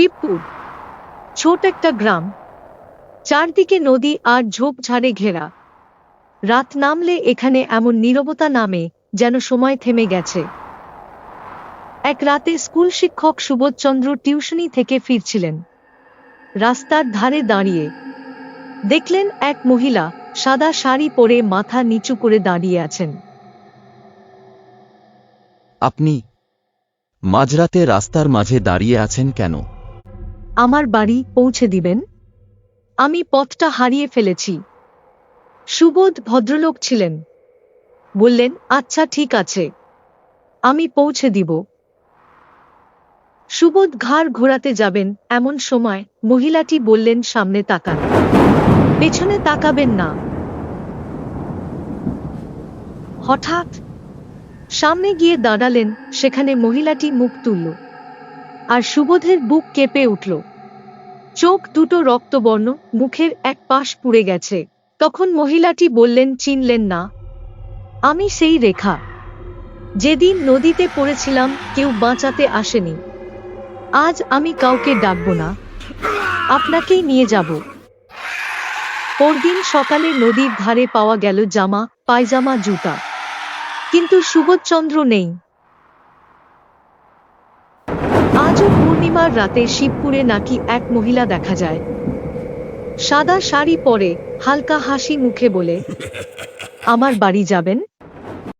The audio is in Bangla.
শিবপুর। ছোট একটা গ্রাম। চারদিকে নদী আর ঝোপঝাড়ে ঘেরা। রাত নামলে এখানে এমন নীরবতা নামে যেন সময় থেমে গেছে। এক রাতে স্কুল শিক্ষক সুবোধচন্দ্র টিউশনি থেকে ফিরছিলেন। রাস্তার ধারে দাঁড়িয়ে দেখলেন এক মহিলা সাদা শাড়ি পরে মাথা নিচু করে দাঁড়িয়ে আছেন। আপনি মাঝরাতে রাস্তার মাঝে দাঁড়িয়ে আছেন কেন? আমার বাড়ি পৌঁছে দিবেন? আমি পথটা হারিয়ে ফেলেছি। সুবোধ ভদ্রলোক ছিলেন। বললেন আচ্ছা ঠিক আছে। আমি পৌঁছে দিব। সুবোধ ঘাড় ঘোরাতে যাবেন এমন সময় মহিলাটি বললেন, সামনে তাকান। পেছনে তাকাবেন না। হঠাৎ সামনে গিয়ে দাঁড়ালেন, সেখানে মহিলাটি মুখ তুলল। আর সুবোধের বুক কেঁপে উঠল। চোখ দুটো রক্তবর্ণ, মুখের এক পাশ পুড়ে গেছে। তখন মহিলাটি বললেন, চিনলেন না। আমি সেই রেখা। যেদিন নদীতে পড়েছিলাম, কেউ বাঁচাতে আসেনি। আজ আমি কাউকে ডাকব না। আপনাকেই নিয়ে যাব। পরদিন সকালে নদীর ধারে পাওয়া গেল জামা, পায়জামা, জুতা। কিন্তু সুবোধচন্দ্র নেই। পূর্ণিমার রাতে শিবপুরে নাকি এক মহিলা দেখা যায়। সাদা শাড়ি পরে হালকা হাসি মুখে বলে, আমার বাড়ি যাবেন?